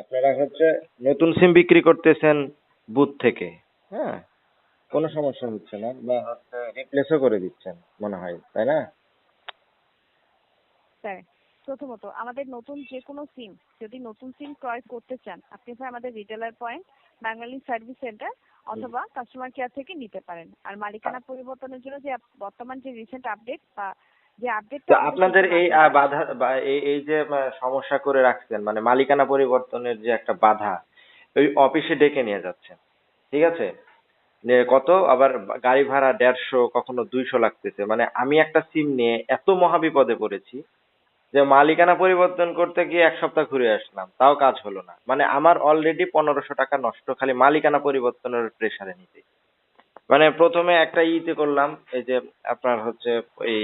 আপনারা হচ্ছে নতুন সিম বিক্রি করতেছেন বুথ থেকে হ্যাঁ? কোনো সমস্যা হচ্ছে না বা হচ্ছে রিপ্লেসও করে দিচ্ছেন মনে হয় তাই না? স্যার প্রথমত আমাদের নতুন যে কোনো সিম যদি নতুন সিম ক্রয় করতে চান আপনি স্যার আমাদের রিটেলার পয়েন্ট বাঙালি সার্ভিস সেন্টার অথবা কাস্টমার কেয়ার থেকে নিতে পারেন। আর মালিকানা পরিবর্তনের জন্য যে বর্তমান যে রিসেন্ট আপডেট বা আপনাদের এই বাধা বা এই যে সমস্যা করে রাখছেন মানে মালিকানা পরিবর্তনের যে একটা বাধা ওই অফিসে ডেকে নিয়ে যাচ্ছেন ঠিক আছে? কত আবার গাড়ি ভাড়া দেড়শো কখনো দুইশো লাগতেছে মানে আমি একটা সিম নিয়ে এত মহাবিপদে পড়েছি যে মালিকানা পরিবর্তন করতে গিয়ে এক সপ্তাহ ঘুরে আসলাম তাও কাজ হলো না। মানে আমার অলরেডি পনেরোশো টাকা নষ্ট খালি মালিকানা পরিবর্তনের প্রেসারে নিতে মানে প্রথমে একটা ইতে করলাম এই যে আপনার হচ্ছে এই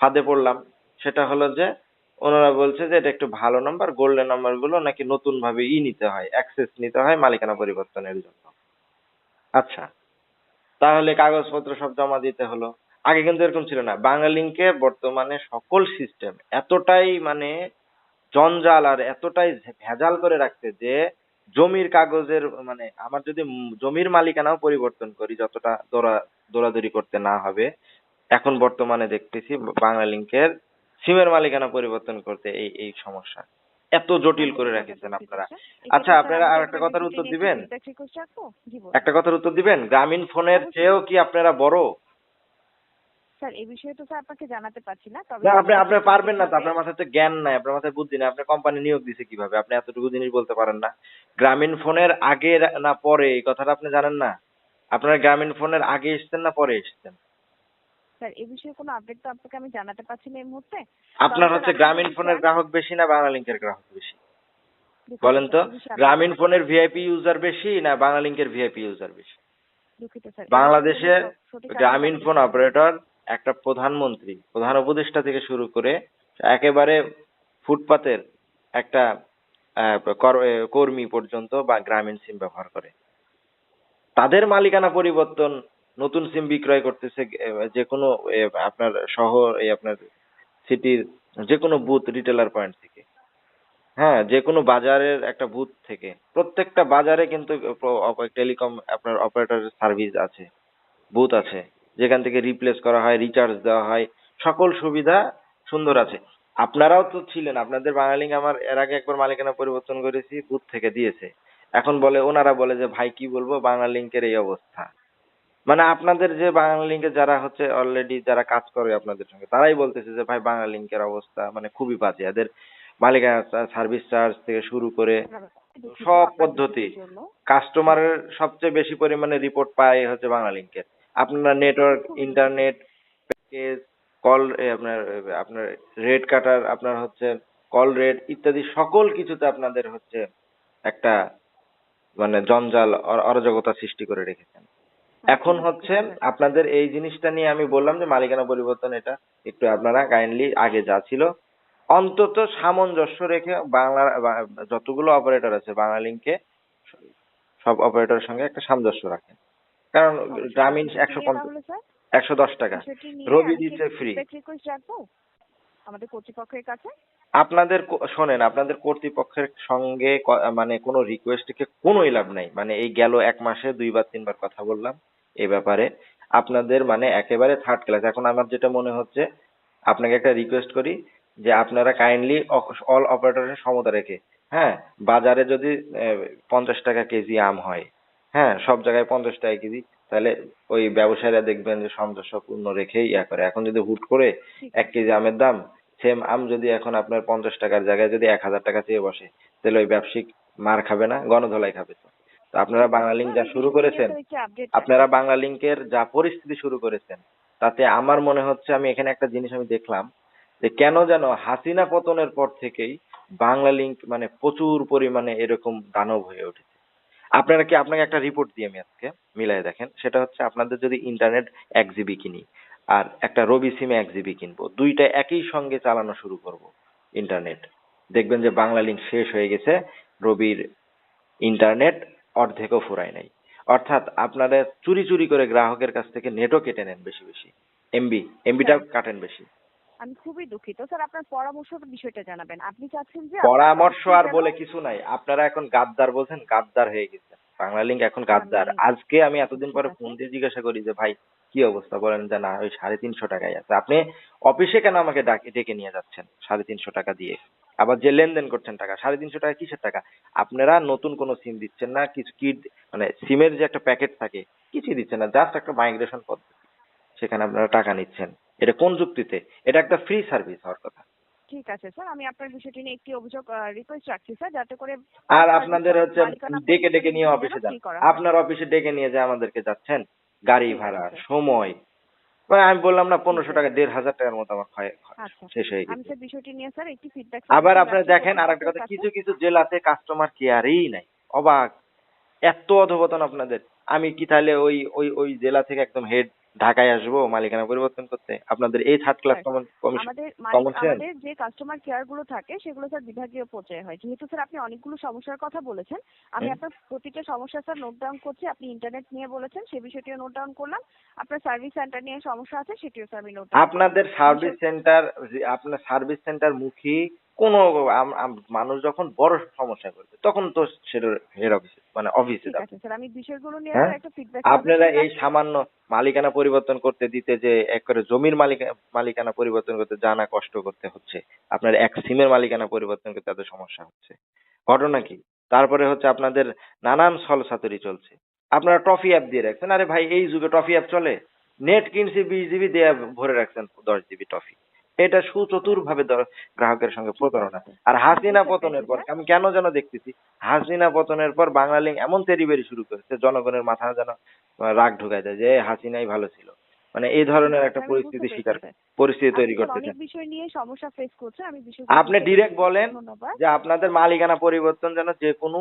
ফাঁদে পড়লাম। সেটা হলো যে, ওনারা বলছে যে, এটা একটু ভালো নাম্বার গোল্ডেন নাম্বারগুলো নাকি নতুন ভাবে ই নিতে হয় অ্যাক্সেস নিতে হয় মালিকানা পরিবর্তনের জন্য। আচ্ছা তাহলে কাগজপত্র সব জমা দিতে হলো। আগে কিন্তু এরকম ছিল না। বাংলালিংকে বর্তমানে সকল সিস্টেম এতটাই মানে জঞ্জাল আর এতটাই ভেজাল করে রাখছে যে, জমির কাগজের মানে আমার যদি জমির মালিকানাও পরিবর্তন করি, যতটা দৌড়া দৌড়াদৌড়ি করতে না হবে এখন বর্তমানে দেখতেছি বাংলালিংকের সিমের মালিকানা পরিবর্তন করতে এই এই সমস্যা। এত জটিল করে রেখেছেন আপনারা। আচ্ছা, আপনারা আর একটা কথার উত্তর দিবেন? একটা কথার উত্তর দিবেন? গ্রামীণ ফোনের চেয়েও কি আপনারা বড়? স্যার এই বিষয়ে তো স্যার আপনাকে জানাতে পারছি না তবে না আপনি আপনি পারবেন না তো। আপনার মাথায় তো জ্ঞান নাই আপনার মাথায় বুদ্ধি নাই। আপনি কোম্পানি নিয়োগ দিছে কীভাবে? আপনি এতটুকু জিনিস বলতে পারেন না। গ্রামীণ ফোনের আগে না পরে এই কথাটা আপনি জানেন না? আপনারা গ্রামীণ ফোনের আগে এসেছেন না পরে এসেছেন? স্যার এই বিষয়ে কোনো আপডেট তো আপনাকে আমি জানাতে পারছি না এই মুহূর্তে। আপনার হচ্ছে গ্রামীণ ফোনের গ্রাহক বেশি না বাংলালিংকের গ্রাহক বেশি? বলেন তো গ্রামীণ ফোনের ভিআইপি ইউজার বেশি না বাংলালিংকের ভিআইপি ইউজার বেশি? বাংলাদেশে গ্রামীণ ফোন অপারেটর একটা প্রধানমন্ত্রী প্রধান উপদেষ্টা থেকে শুরু করে একেবারে ফুটপাতের একটা কর্মী পর্যন্ত বা গ্রামীণ সিম ব্যবহার করে। তাদের মালিকানা পরিবর্তন নতুন সিম বিক্রয় করতেছে যে কোনো আপনার শহর এই আপনার সিটির যে কোনো বুথ রিটেলার পয়েন্ট থেকে। হ্যাঁ যে কোনো বাজারের একটা বুথ থেকে। প্রত্যেকটা বাজারে কিন্তু টেলিকম আপনার অপারেটরের সার্ভিস আছে বুথ আছে। যেখান থেকে রিপ্লেস করা হয় রিচার্জ দেওয়া হয়, সকল সুবিধা সুন্দর আছে। আপনারাও তো ছিলেন, আপনাদের বাঙালিং আমার এর আগে একবার মালিকানা পরিবর্তন করেছি বুথ থেকে দিয়েছে। এখন বলে, ওনারা বলে যে, ভাই, কি বলব? বাংলালিংকের এই অবস্থা। মানে আপনাদের যে বাংলালিংকে যারা হচ্ছে অলরেডি যারা কাজ করে আপনাদের সঙ্গে, তারাই বলতেছে যে, ভাই বাংলালিংকের অবস্থা মানে খুবই বাজে। এদের মালিকানা সার্ভিস চার্জ থেকে শুরু করে সব পদ্ধতি। কাস্টমারের সবচেয়ে বেশি পরিমাণে রিপোর্ট পায় হচ্ছে বাংলালিংকের আপনারা নেটওয়ার্ক ইন্টারনেট প্যাকেজ কল আপনার আপনার রেট কাটার আপনার হচ্ছে কল রেট ইত্যাদি সকল কিছুতে আপনাদের হচ্ছে একটা মানে জঞ্জাল অরাজকতা সৃষ্টি করে রেখেছেন। এখন হচ্ছে আপনাদের এই জিনিসটা নিয়ে আমি বললাম যে মালিকানা পরিবর্তন এটা একটু আপনারা কাইন্ডলি আগে যা ছিল। অন্তত সামঞ্জস্য রেখে বাংলা যতগুলো অপারেটর আছে বাংলালিংকে সব অপারেটরের সঙ্গে একটা সামঞ্জস্য রাখেন। কারণ গ্রামীণ একশো স্যার একশো দশ টাকা। রবি দিচ্ছে রাখব। আমাদের কর্তৃপক্ষের কাছে। আপনাদের শোনেন আপনাদের কর্তৃপক্ষের সঙ্গে মানে কোনো রিকোয়েস্টকে কোনোই লাভ নাই। মানে এই গেল এক মাসে দুইবার তিনবার কথা বললাম এই ব্যাপারে। আপনাদের মানে একেবারে থার্ড ক্লাস এখন আমার যেটা মনে হচ্ছে আপনাকে একটা রিকোয়েস্ট করি যে আপনারা কাইন্ডলি অল অপারেটরের সমতা রেখে হ্যাঁ বাজারে যদি পঞ্চাশ টাকা কেজি আম হয় হ্যাঁ সব জায়গায় পঞ্চাশ টাকা কেজি তাহলে ওই ব্যবসায়ীরা দেখবেন যে সামঞ্জস্যপূর্ণ রেখেই ইয়া করে। এখন যদি হুট করে এক কেজি আমের দাম সেম আম যদি এখন আপনার পঞ্চাশ টাকার জায়গায় যদি এক হাজার টাকা চেয়ে বসে, তাহলে ওই ব্যবসায়িক মার খাবে না, গণধোলাই খাবে। তো আপনারা বাংলালিংক যা শুরু করেছেন, আপনারা বাংলালিংকের যা পরিস্থিতি শুরু করেছেন, তাতে আমার মনে হচ্ছে আমি এখানে একটা জিনিস আমি দেখলাম, যে কেন যেন হাসিনা পতনের পর থেকেই বাংলালিংক মানে প্রচুর পরিমাণে এরকম দানব হয়ে উঠেছে। আপনারা কি, আপনাকে একটা রিপোর্ট দিয়ে আমি আজকে মিলাই দেখেন, সেটা হচ্ছে আপনাদের যদি ইন্টারনেট এক জিবি কিনি আর একটা রবি সিমে এক জিবি কিনবো। দুইটা একই সঙ্গে চালানো শুরু করব ইন্টারনেট। দেখবেন যে বাংলালিংক শেষ হয়ে গেছে রবির ইন্টারনেট অর্ধেকও ফুরায় নাই। অর্থাৎ আপনারা চুরি চুরি করে গ্রাহকের কাছ থেকে নেটও কেটে নেন বেশি বেশি। এমবি এমবিটা কাটেন বেশি। আমি খুবই দুঃখিত। স্যার আপনার পরামর্শ বিষয়টা জানাবেন। আপনি চাচ্ছেন যে পরামর্শ আর বলে কিছু নাই। আপনারা এখন গাদ্দার বলছেন গাদ্দার হয়ে গেছে। বাংলা লিঙ্ক এখন গাদ্দার। আজকে আমি এতদিন পরে ফোন দিয়ে জিজ্ঞাসা করি যে ভাই কি অবস্থা বলেন যে না ওই সাড়ে তিনশো টাকায় আছে। আপনি অফিসে কেন আমাকে ডাকে ডেকে নিয়ে যাচ্ছেন সাড়ে তিনশো টাকা দিয়ে? আবার যে লেনদেন করছেন টাকা সাড়ে তিনশো টাকা কিসের টাকা? আপনারা নতুন কোনো সিম দিচ্ছেন না কিছু কি মানে সিমের যে একটা প্যাকেট থাকে কিছুই দিচ্ছেন না জাস্ট একটা মাইগ্রেশন পদ্ধতি। সেখানে আপনারা টাকা নিচ্ছেন। এটা কোন যুক্তিতে? এটা একটা ফ্রি সার্ভিস হওয়ার কথা। ঠিক আছে স্যার আমি আপনার বিষয়টি নিয়ে একটি অভিযোগ রিকোয়েস্ট রাখছি স্যার যাতে করে আর আপনাদের হচ্ছে ডেকে ডেকে নিয়ে অফিসে যান। আপনার অফিসে ডেকে নিয়ে যায় আমাদেরকে যাচ্ছেন গাড়ি ভাড়া সময়। মানে আমি বললাম না পনেরোশো টাকা দেড় হাজার টাকার মতো আমার ক্ষয় আচ্ছা। শেষ হয়ে গেছে। বিষয়টি নিয়ে স্যার একটি ফিডব্যাক আবার আপনারা দেখেন আর একটা কথা কিছু কিছু জেলাতে কাস্টমার কেয়ারই নাই। অবাক। এত অধবতন আপনাদের। আমি কি তাহলে ওই ওই ওই জেলা থেকে একদম হেড ঢাকায় আসব মালিকানা পরিবর্তন করতে। আপনাদের এই থার্ড ক্লাস. কমিশন আমাদের? আমাদের যে কাস্টমার কেয়ারগুলো থাকে সেগুলো স্যার বিভাগীয় পর্যায়ে হয়। যেহেতু স্যার আপনি অনেকগুলো সমস্যার কথা বলেছেন আমি আপনার প্রতিটা সমস্যা স্যার নোট ডাউন করছি। আপনি ইন্টারনেট নিয়ে বলেছেন সে বিষয়টিও নোট ডাউন করলাম। আপনার সার্ভিস সেন্টার নিয়ে সমস্যা আছে সেটিও স্যার আমি নোট আপনাদের সার্ভিস সেন্টার আপনার সার্ভিস সেন্টার মুখী কোন মানুষ যখন বড় সমস্যা করবে তখন তো সেটা হেড অফিসে মানে অফিসে ঠিক আছে স্যার আমি বিষয়গুলো নিয়ে হ্যাঁ? একটা ফিডব্যাক আপনারা এই সামান্য মালিকানা পরিবর্তন করতে দিতে যে এক করে জমির মালিকা মালিকানা পরিবর্তন করতে জানা কষ্ট করতে হচ্ছে আপনার এক সিমের মালিকানা পরিবর্তন করতে এত সমস্যা হচ্ছে। ঘটনা কি? তারপরে হচ্ছে আপনাদের নানান ছলছাতুরি চলছে। আপনারা ট্রফি অ্যাপ দিয়ে রাখছেন। আরে ভাই এই যুগে ট্রফি অ্যাপ চলে? নেট কিনছি বিশ জিবি দিয়ে ভরে রাখছেন দশ জিবি ট্রফি এটা সুচতুর ভাবে গ্রাহকের সঙ্গে প্রতারণা। আর হাসিনা পতনের পর আমি কেন যেন দেখতেছি হাসিনা পতনের পর বাংলালিং এমন তেরিবেরি শুরু করেছে জনগণের মাথা যেন রাগ ঢুকায় দেয় যে হাসিনাই ভালো ছিল। মানে এই ধরনের একটা পরিস্থিতি শিকার পরিস্থিতি তৈরি আপনি করতেছেন অনেক বিষয় নিয়ে সমস্যা ফেস করছেন আমি আপনি direct বলেন যে আপনাদের মালিকানা পরিবর্তন যেন যে কোনো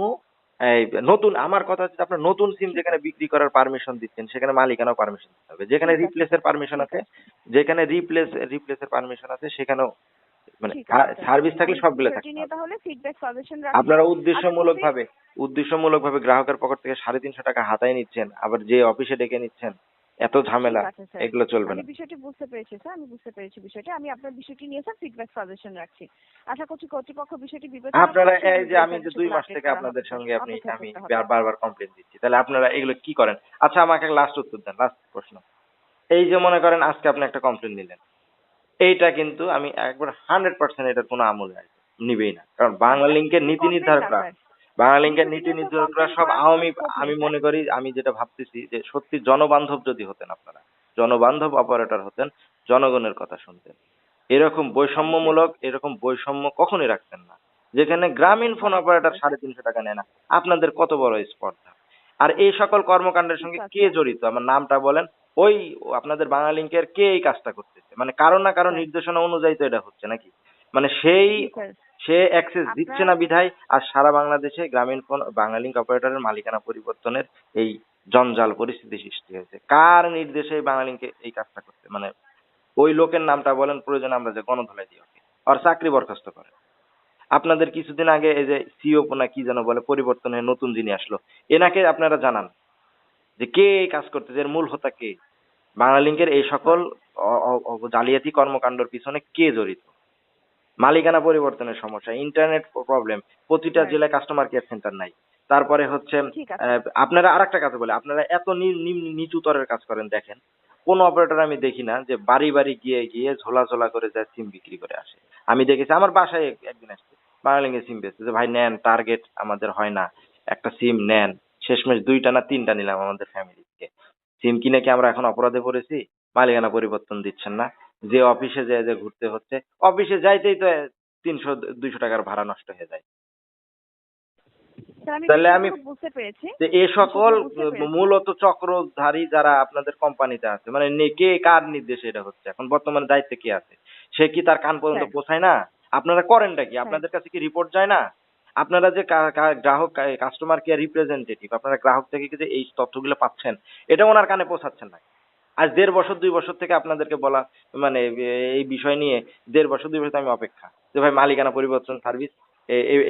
এই নতুন আমার কথা হচ্ছে আপনার নতুন সিম যেখানে বিক্রি করার পারমিশন দিচ্ছেন সেখানে মালিকানাও পারমিশন দিতে হবে যেখানে। রিপ্লেসের পারমিশন আছে যেখানে রিপ্লেস রিপ্লেসের পারমিশন আছে সেখানেও মানে। সার্ভিস থাকলে সবগুলো সাজেশন আপনারা উদ্দেশ্যমূলক ভাবে উদ্দেশ্যমূলক ভাবে গ্রাহকের পকেট থেকে সাড়ে তিনশো টাকা হাতায় নিচ্ছেন আবার যে অফিসে ডেকে নিচ্ছেন এত ঝামেলা এগুলো চলবে না। বিষয়টি বুঝতে পেরেছি স্যার। আমি বুঝতে পেরেছি বিষয়টি। আমি আপনার বিষয়টি নিয়ে স্যার ফিডব্যাক সাজেশন রাখছি। আশা করছি কর্তৃপক্ষ বিষয়টি বিবেচনা আপনারা এই যে আমি যে দুই মাস থেকে আপনাদের সঙ্গে আপনি আমি বারবার কমপ্লেন দিচ্ছি। তাহলে আপনারা এগুলো কি করেন? আচ্ছা আমাকে লাস্ট উত্তর দেন লাস্ট প্রশ্ন। এই যে মনে করেন আজকে আপনি একটা কমপ্লেন নিলেন এইটা কিন্তু আমি একবার হান্ড্রেড পার্সেন্ট এটার কোনো আমল নিবেই না। কারণ বাংলা লিঙ্কের নীতি নির্ধারকরা না, স্যার। বাংলা লিঙ্কের বিষয়টি নীতি নির্ধারকরা সব আওয়ামী আমি মনে করি আমি যেটা ভাবতেছি যে সত্যি জনবান্ধব যদি হতেন আপনারা জনবান্ধব অপারেটর হতেন জনগণের কথা শুনতেন এরকম বৈষম্যমূলক এরকম বৈষম্য কখনোই রাখতেন না যেখানে গ্রামীণ ফোন অপারেটর সাড়ে তিনশো টাকা নেয় না আপনাদের কত বড় স্পর্ধা আর এই সকল কর্মকাণ্ডের সঙ্গে কে জড়িত আমার নামটা বলেন ওই আপনাদের বাংলা লিঙ্কের কে এই কাজটা করতেছে মানে কারও না কারও। নির্দেশনা অনুযায়ী তো এটা হচ্ছে নাকি মানে সেই। সে অ্যাক্সেস দিচ্ছে না বিধায় আর সারা বাংলাদেশে গ্রামীণ ফোন বাংলালিংক অপারেটরের মালিকানা পরিবর্তনের এই জঞ্জাল পরিস্থিতি সৃষ্টি হয়েছে। কার নির্দেশে বাংলালিংকে এই কাজটা করতে? মানে ওই লোকের নামটা বলেন প্রয়োজন আমরা যে গণধলাই দিই ওকে আর চাকরি বরখাস্ত করে। আপনাদের কিছুদিন আগে এই যে সিও না কি যেন বলে পরিবর্তন হয়ে নতুন যিনি আসলো এনাকে আপনারা জানান যে কে এই কাজ করতেছে এর মূল হোতা কে? বাংলালিংকের এই সকল জালিয়াতি কর্মকাণ্ডের পিছনে কে জড়িত? মালিকানা পরিবর্তনের সমস্যা ইন্টারনেট প্রবলেম প্রতিটা জেলায় কাস্টমার কেয়ার সেন্টার নাই। তারপরে হচ্ছে ঠিক আছে। আহ, আপনারা কথা বলে আপনারা এত নিচু তরের কাজ করেন দেখেন। কোন অপারেটর আমি দেখি না যে বাড়ি বাড়ি গিয়ে গিয়ে ঝোলা ঝোলা করে যায় সিম বিক্রি করে আসে। আমি দেখেছি আমার বাসায় একদিন আসছে বাংলালিংকে সিম বেচছে যে ভাই নেন টার্গেট আমাদের হয় না একটা সিম নেন শেষমেশ দুইটা না তিনটা নিলাম আমাদের ফ্যামিলিকে সিম কিনে কি আমরা এখন অপরাধে পড়েছি? মালিকানা পরিবর্তন দিচ্ছেন না? যে অফিসে যায় যে ঘুরতে হচ্ছে। অফিসে যাইতেই তো তিনশো দুইশো টাকার ভাড়া নষ্ট হয়ে যায়। তাহলে আমি- বুঝতে পেরেছি। যে এ সকল মূলত চক্রধারী যারা আপনাদের কোম্পানিতে আছে মানে কে কার নির্দেশে এটা হচ্ছে? এখন বর্তমানে দায়িত্বে কে আছে? সে কি তার কান পর্যন্ত হ্যাঁ। পৌঁছায় না? আপনারা করেনটা কি? আপনাদের কাছে কি রিপোর্ট যায় না? আপনারা যে গ্রাহক কাস্টমার কেয়ার রিপ্রেজেন্টেটিভ আপনারা গ্রাহক থেকে কি যে এই তথ্যগুলো পাচ্ছেন এটা ওনার কানে পৌঁছাচ্ছেন না। আজ দেড় বছর, দুই বছর থেকে আপনাদেরকে বলা মানে এই বিষয় নিয়ে দেড় বছর, দুই বছর আমি অপেক্ষা। যে ভাই, মালিকানা পরিবর্তন সার্ভিস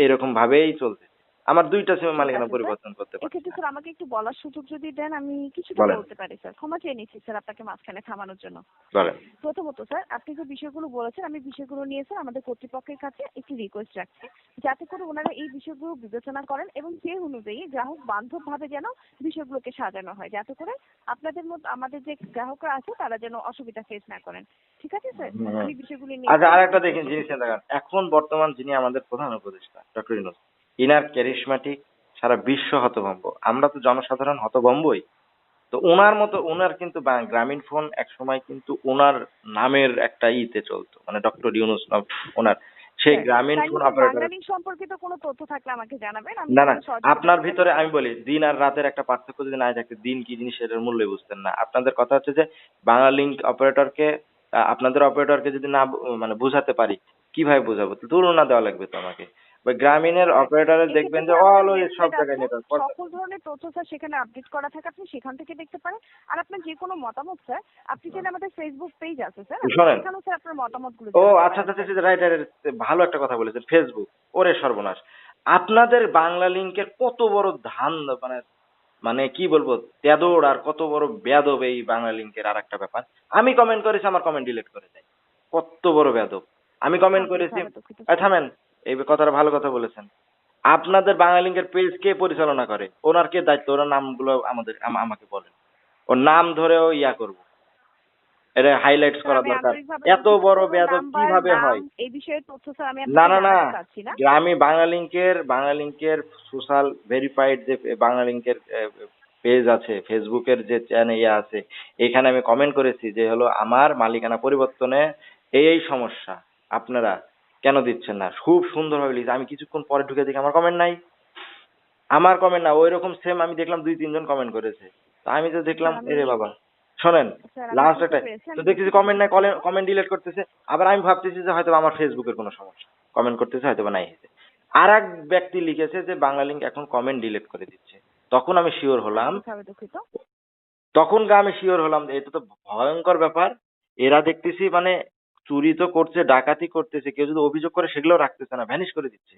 এরকম ভাবেই চলছে। আমার দুইটা সিম ঠিক মালিকানা পরিবর্তন করতে পারছি এক্ষেত্রে স্যার আমাকে একটু বলার সুযোগ যদি দেন আমি কিছুটা বলতে পারি স্যার ক্ষমা চেয়ে নিচ্ছি স্যার আপনাকে মাঝখানে থামানোর জন্য। বলেন। প্রথমত স্যার আপনি যে বিষয়গুলো বলেছেন আমি বিষয়গুলো নিয়ে স্যার আমাদের কর্তৃপক্ষের কাছে একটি রিকোয়েস্ট রাখছি যাতে করে ওনারা এই বিষয়গুলো বিবেচনা করেন এবং যে অনুযায়ী গ্রাহক বান্ধব ভাবে যেন বিষয়গুলোকে সাজানো হয় যাতে করে আপনাদের মধ্যে আমাদের যে গ্রাহকরা আছে তারা যেন অসুবিধা ফেস না করেন। ঠিক আছে স্যার। আমি বিষয়গুলি নিয়ে আচ্ছা আর একটা দেখেন জিনিস এখন বর্তমান যিনি আমাদের প্রধান উপদেষ্টা ডক্টর ইনুস ইনার ক্যারিসমাটিক সারা বিশ্ব হতভম্ব। আমরা তো জনসাধারণ হতভম্বই। তো ওনার মতো ওনার কিন্তু গ্রামীণ ফোন এক সময় কিন্তু ওনার নামের একটা ইতে চলতো মানে ডক্টর ইউনুস ওনার সেই গ্রামীণ ফোন অপারেটর সম্পর্কিত কোনো তথ্য থাকলে আমাকে জানাবেন না না আপনার ভিতরে আমি বলি দিন আর রাতের একটা পার্থক্য যদি না থাকে দিন কি জিনিস এটার মূল্য বুঝতেন না। আপনাদের কথা হচ্ছে যে বাংলা লিঙ্ক অপারেটরকে আপনাদের অপারেটরকে যদি না মানে বুঝাতে পারি কীভাবে বোঝাবো? তুলনা দেওয়া লাগবে তো আমাকে। ওই গ্রামীণের অপারেটরে দেখবেন যে অলওয়েজ সব জায়গায় নেটওয়ার্ক সকল ধরনের তথ্য স্যার সেখানে আপডেট করা থাকে আপনি সেখান থেকে দেখতে পারেন। আর আপনার যে কোনো মতামত স্যার আপনি চাইলে আমাদের ফেসবুক পেজ আছে স্যার। সেখানেও স্যার আপনার মতামতগুলো ও আচ্ছা পারেন। আচ্ছা রাইট রাইট ভালো একটা কথা বলেছেন। ফেসবুক ওরে সর্বনাশ। আপনাদের বাংলা লিঙ্কের কত বড় ধান মানে মানে কি বলব তেদোড় আর কত বড় বেয়াদব এই বাংলা লিঙ্কের আর একটা ব্যাপার। আমি কমেন্ট করেছি আমার কমেন্ট ডিলিট করে দেয়। কত বড় বেয়াদব। আমি কমেন্ট করেছি আমি দুঃখিত, থামেন। এই কথাটা ভালো কথা বলেছেন। আপনাদের বাংলালিঙ্কের পেজ কে পরিচালনা করে? ওনার কে দায়িত্ব? ওনার নামগুলো আমাদের আমাকে বলেন। ওর নাম ধরেও ইয়া করব। এটা হাইলাইটস করা আমি দরকার। এত বড় বেয়াদব কীভাবে হয়? এই বিষয়ে তথ্য স্যার আমি না না না। আমি সোশ্যাল ভেরিফাইড যে বাংলালিঙ্কের পেজ আছে ফেসবুকের যে চ্যানেল ইয়ে আছে এখানে আমি কমেন্ট করেছি যে হলো আমার মালিকানা পরিবর্তনে এই এই সমস্যা। আপনারা কেন দিচ্ছেন না? খুব সুন্দর ভাবে লিখেছে। আমি কিছুক্ষণ পরে ঢুকে দেখি আমার কমেন্ট নাই। আমার কমেন্ট না ওই রকম সেম আমি দেখলাম দুই তিনজন কমেন্ট করেছে। তো আমি তো দেখলাম স্যার, এরে বাবা। শোনেন লাস্ট একটা তো দেখতেছি কমেন্ট নাই কমেন্ট ডিলিট করতেছে। আবার আমি ভাবতেছি যে হয়তো আমার ফেসবুকের কোনো সমস্যা। কমেন্ট করতেছে হয়তো বা নাই হয়েছে। আর এক ব্যক্তি লিখেছে যে বাংলা লিঙ্ক এখন কমেন্ট ডিলিট করে দিচ্ছে। তখন আমি শিওর হলাম। তখন গা আমি শিওর হলাম এটা তো ভয়ঙ্কর ব্যাপার। এরা দেখতেছি মানে চুরি তো করছে ডাকাতি করতেছে কেউ যদি অভিযোগ করে সেগুলো রাখতেছে না ভ্যানিশ করে দিচ্ছে।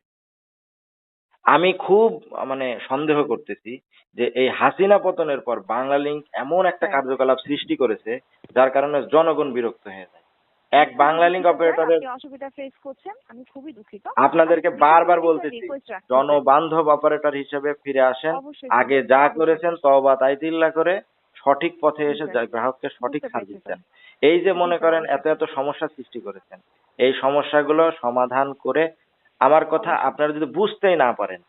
আমি খুব মানে সন্দেহ করতেছি যে এই হাসিনা পতনের পর বাংলা লিঙ্ক এমন একটা হ্যাঁ। কার্যকলাপ সৃষ্টি করেছে যার কারণে জনগণ বিরক্ত হয়ে যায়। এক বাংলা লিঙ্ক দুঃখিত, স্যার, অপারেটরের অসুবিধা ফেস করছেন আমি খুবই দুঃখিত। আপনাদেরকে বারবার বলতেছি। জনবান্ধব অপারেটর হিসেবে ফিরে আসেন। আগে যা করেছেন তবা তাইতিল্লা করে সঠিক পথে এসে স্যার। যা- গ্রাহককে সঠিক সার্ভিস দেন। এই যে মনে করেন এত এত সমস্যা সৃষ্টি করেছেন এই সমস্যাগুলো সমাধান করে আমার কথা আপনারা যদি বুঝতেই না পারেন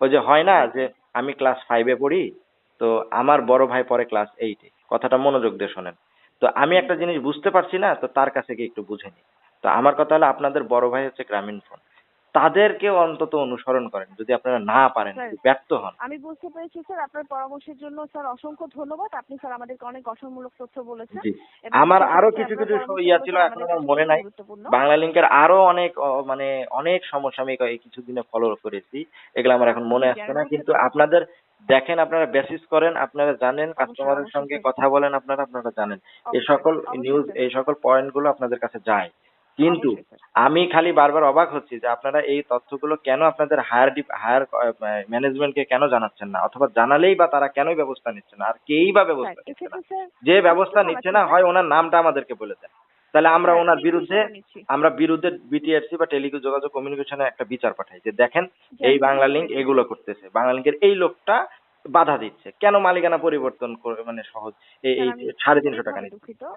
ওই যে হয় না যে আমি ক্লাস ফাইভে পড়ি তো আমার বড় ভাই পরে ক্লাস এইটে কথাটা মনোযোগ দিয়ে শোনেন। তো আমি একটা জিনিস বুঝতে পারছি না তো তার কাছে গিয়ে একটু বুঝে নিই। তো আমার কথা হলো আপনাদের বড় ভাই হচ্ছে গ্রামীণ ফোন। তাদেরকেও অন্তত অনুসরণ করেন যদি আপনারা না পারেন ব্যর্থ হন। আমি বুঝতে পেরেছি স্যার আপনার পরামর্শের জন্য স্যার অসংখ্য ধন্যবাদ। আপনি স্যার আমাদেরকে অনেক গঠনমূলক তথ্য বলেছেন জি। আমার আরও কিছু কিছু ইয়া ছিল এখন আমার মনে নাই। বাংলা লিঙ্কের আরও অনেক মানে অনেক সমস্যা আমি এই কিছুদিনে ফলো করেছি। এগুলো আমার এখন মনে আসছে না কিন্তু আপনাদের দেখেন আপনারা বেসিস করেন আপনারা জানেন কাস্টমারের সঙ্গে কথা বলেন আপনারা আপনারা জানেন। এই সকল নিউজ এই সকল পয়েন্টগুলো আপনাদের কাছে যায়। কিন্তু আমি খালি বারবার অবাক হচ্ছি যে আপনারা এই তথ্যগুলো কেন আপনাদের হায়ার হায়ার ম্যানেজমেন্টকে কেন জানাচ্ছেন না? অথবা জানালেই বা তারা কেনই ব্যবস্থা নিচ্ছে না? আর কেই বা ব্যবস্থা নিচ্ছে না? যে ব্যবস্থা নিচ্ছে না হয় ওনার নামটা আমাদেরকে বলে দেন। তাহলে আমরা ওনার বিরুদ্ধে আমরা বিরুদ্ধে বিটিআরসি বা টেলিকো যোগাযোগ কমিউনিকেশনে একটা বিচার পাঠাই যে দেখেন এই বাংলা লিঙ্ক এগুলো করতেছে। বাংলা লিঙ্কের এই লোকটা বাধা দিচ্ছে। কেন মালিকানা পরিবর্তন করে মানে সহজ? এই সাড়ে তিনশো টাকা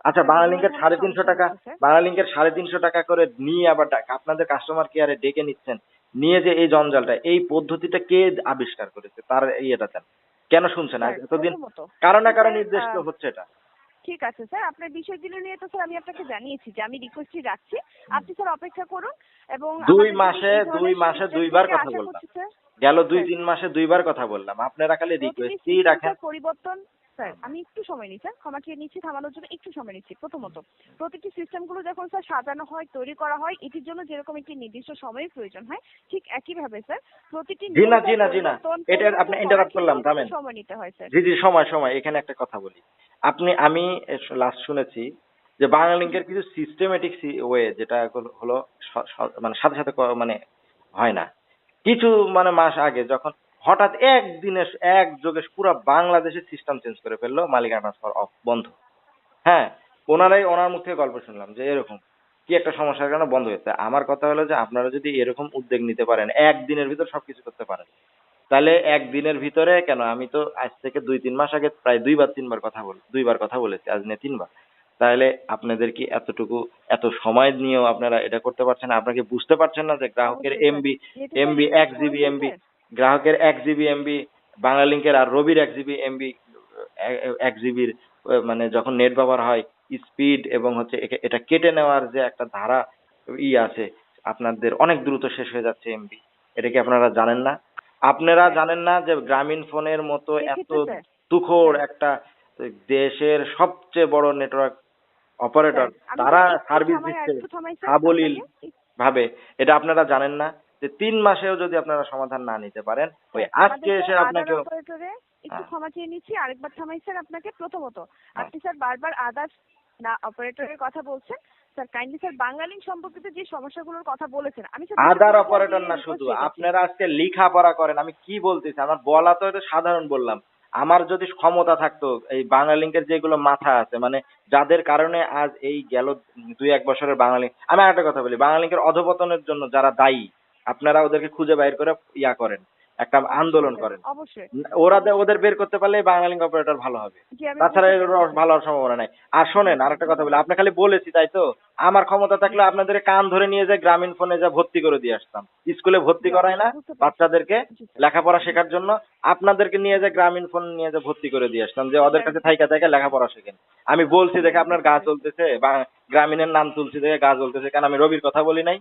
আচ্ছা স্যার, বাংলা বিভিন্ন লিঙ্কের ধরনের সাড়ে তিনশো টাকা স্যার। সাড়ে তিনশো টাকা করে নিয়ে আবার আপনাদের কাস্টমার কেয়ারে ডেকে নিচ্ছেন। নিয়ে যে এই জঞ্জালটা এই পদ্ধতিটা কে আবিষ্কার করেছে? তার ইয়েটা দেন। কেন শুনছেন? এতদিন প্রথমত, কারও না কারও স্যার, নির্দেশ তো হচ্ছে এটা। ঠিক আছে স্যার। আপনার বিষয়গুলো নিয়ে তো স্যার আমি আপনাকে জানিয়েছি যে আমি রিকোয়েস্টই রাখছি। আপনি স্যার অপেক্ষা করুন এবং দুই মাসে দুই মাসে দুইবার কথা স্যার, গেল দুই তিন মাসে দুইবার কথা বললাম। আপনারা খালি রিকোয়েস্টই রাখেন। পরিবর্তন স্যার আমি একটু সময় নিই স্যার ক্ষমা চেয়ে নিচ্ছি থামানোর জন্য একটু সময় নিচ্ছি প্রথমত। প্রতিটি সিস্টেমগুলো যখন স্যার সাজানো হয় তৈরি করা হয় এটির জন্য যেরকম একটি নির্দিষ্ট সময়ের প্রয়োজন হয় ঠিক একইভাবে স্যার প্রতিটি জি না, জি না, জি না। এটা আপনি interrupt করলাম, থামেন। সময় নিতে হয় স্যার। জি জি সময় সময় এখানে একটা কথা বলি। আপনি আমি লাস্ট শুনেছি যে বাংলা লিঙ্কের কিছু সিস্টেমেটিক ওয়ে যেটা হলো- মানে সাথে সাথে মানে হয় না। কিছু মানে মাস আগে যখন হঠাৎ একদিনে একযোগে পুরো বাংলাদেশের সিস্টেম চেঞ্জ করে ফেলল মালিকানা ট্রান্সফার অফ বন্ধ। হ্যাঁ ওনারাই ওনার মুখ থেকে গল্প শুনলাম যে এরকম কি একটা সমস্যার কারণে বন্ধ হয়েছে। আমার কথা হলো যে আপনারা যদি এরকম উদ্যোগ নিতে পারেন একদিনের ভিতর সবকিছু করতে পারেন। তাহলে একদিনের ভিতরে কেন আমি তো আজ থেকে দুই তিন মাস আগে প্রায় দুইবার তিনবার কথা বল, দুইবার কথা বলেছি, আজ নিয়ে তিনবার। তাহলে আপনাদের কি এতটুকু এত সময় নিয়েও আপনারা এটা করতে পারছেন? না আপনারা কি বুঝতে পারছেন না যে গ্রাহকের। এমবি এমবি এক জিবি এমবি গ্রাহকের এক জিবি এমবি বাংলা লিঙ্কের আর রবির এক জিবি এমবি এক জিবির মানে যখন নেট ব্যবহার হয় স্পিড এবং হচ্ছে এটা কেটে নেওয়ার যে একটা ধারা ই আছে আপনাদের অনেক দ্রুত শেষ হয়ে যাচ্ছে এমবি এটা কি আপনারা জানেন না? আপনারা জানেন না যে গ্রামীণ ফোনের মতো এত তুখোড় একটা দেশের সবচেয়ে বড় নেটওয়ার্ক অপারেটর তারা সার্ভিস দিচ্ছে সাবলীল ভাবে। এটা আপনারা জানেন না যে তিন মাসেও যদি আপনারা সমাধান না নিতে পারেন ওই আজকে এসে আপনাকে একটু হ্যাঁ। ক্ষমা চেয়ে নিচ্ছি। আরেকবার থামাই স্যার আপনাকে প্রথমত। হ্যাঁ। আপনি স্যার বারবার আদার্স না অপারেটরের কথা বলছেন। স্যার কাইন্ডলি স্যার বাঙালির সম্পর্কিত যে সমস্যাগুলোর কথা বলেছেন আমি আদার অপারেটর না শুধু। আপনারা আজকে লেখাপড়া করেন আমি কি বলতেছি? আমার বলা তো এটা সাধারণ বললাম। আমার যদি ক্ষমতা থাকতো, এই বাংলালিংকের যেগুলো মাথা আছে মানে যাদের কারণে আজ এই গেল দুই এক বছরের বাঙালি আমি একটা কথা বলি বাংলালিংকের অধপতনের জন্য যারা দায়ী, আপনারা ওদেরকে খুঁজে বাইর করে ইয়া করেন। একটা আন্দোলন করেন। ওরা ওদের বের করতে পারলে বাংলালিংক অপারেটর ভালো হবে। তাছাড়া। ভালো হওয়ার সম্ভাবনা নাই। আর শোনেন আরেকটা কথা বলি আপনি খালি বলেছি তাই তো? আমার ক্ষমতা থাকলে আপনাদের কান ধরে নিয়ে যায় গ্রামীণ ফোনে যা ভর্তি করে দিয়ে আসতাম। স্কুলে ভর্তি করায় না বাচ্চাদেরকে লেখাপড়া শেখার জন্য। আপনাদেরকে নিয়ে যায় গ্রামীণ ফোন নিয়ে যায় ভর্তি করে দিয়ে আসতাম যে ওদের কাছে থাইকা থাইকা লেখাপড়া শেখেন। আমি বলছি দেখে আপনার গা চলতেছে বা গ্রামীণের নাম তুলছি দেখে গা চলতেছে কারণ আমি রবির কথা বলি নাই?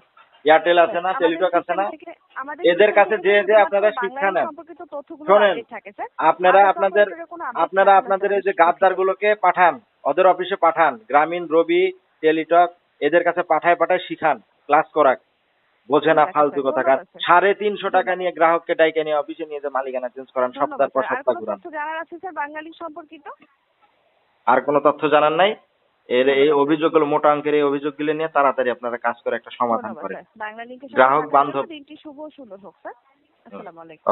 এয়ারটেল আছে না টেলিটক আছে না? এদের কাছে যে যে আপনারা শিক্ষা নেন। শোনেন। আপনারা আপনাদের আপনারা আপনাদের এই যে গাদ্দার গুলোকে পাঠান ওদের অফিসে পাঠান গ্রামীণ রবি টেলিটক এদের কাছে পাঠায় পাঠায় শিখান ক্লাস করাক। বোঝে না ফালতু কথা স্যার। সাড়ে তিনশো টাকা নিয়ে গ্রাহককে ডাইকে নিয়ে অফিসে নিয়ে যে মালিকানা চেঞ্জ করান সপ্তাহ পর সপ্তাহ ঘুরান আর কোনো তথ্য জানার নাই? এর এই অভিযোগগুলো মোটা অঙ্কের এই অভিযোগগুলো নিয়ে তাড়াতাড়ি আপনারা কাজ করে একটা সমাধান করেন গ্রাহক বান্ধব- দিনটি শুভ সুন্দর হোক স্যার। আসসালামু আলাইকুম।